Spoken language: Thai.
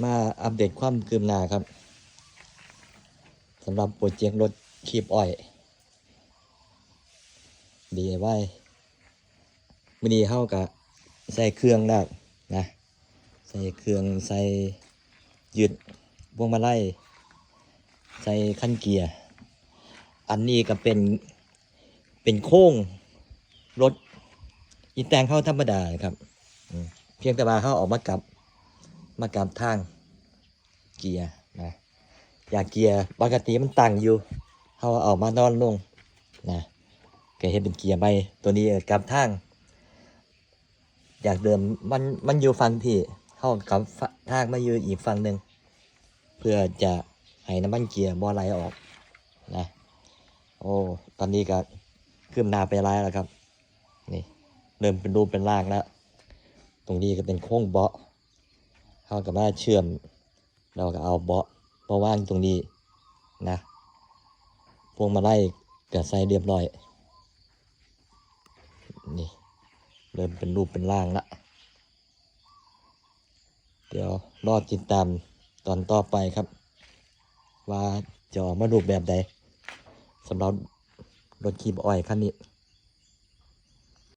มาอัปเดตความคืบหน้าครับสำหรับโปรเจกต์รถคีบอ้อย DIY มื่อนี้เข้ากับใส่เครื่องแล้นะใส่เครื่องใส่ยืดพวงมาลัยใส่ขั้นเกียร์ อันนี้ก็เป็นเป็นโค้งรถอีแตงเข้าธรรมดาครับ เพียงแต่ว่าเข้าออกมากับ มากับทางเกียร์นะอยากเกียร์ปกติมันตั้งอยู่เขาเอามานอนลงนะก็เห็นเป็นเกียร์ใบตัวนี้กับทาง อยากเดิมมันมันอยู่ฝั่งที่เข้ากับทางมาอยู่อีกฝั่งหนึ่งเพื่อจะให้น้ำมันเกียร์บ่ไหลออกนะโอ้ตอนนี้ก็คืบหน้าไปร้ายแล้วครับนี่เริ่มเป็นรูปเป็นร่างแล้ว ตรงนี้ก็เป็นโค้งเบาะ เขากับว่าเชื่อม เราก็เอาเบาะมาว่างตรงนี้นะ พวงมาไล่กับใส่เรียบร้อย นี่ เริ่มเป็นรูปเป็นร่างละเดี๋ยวรอดติดตามตอนต่อไปครับ ว่าจะออกมารูปแบบใดสำหรับรถคีบอ้อยคันนี้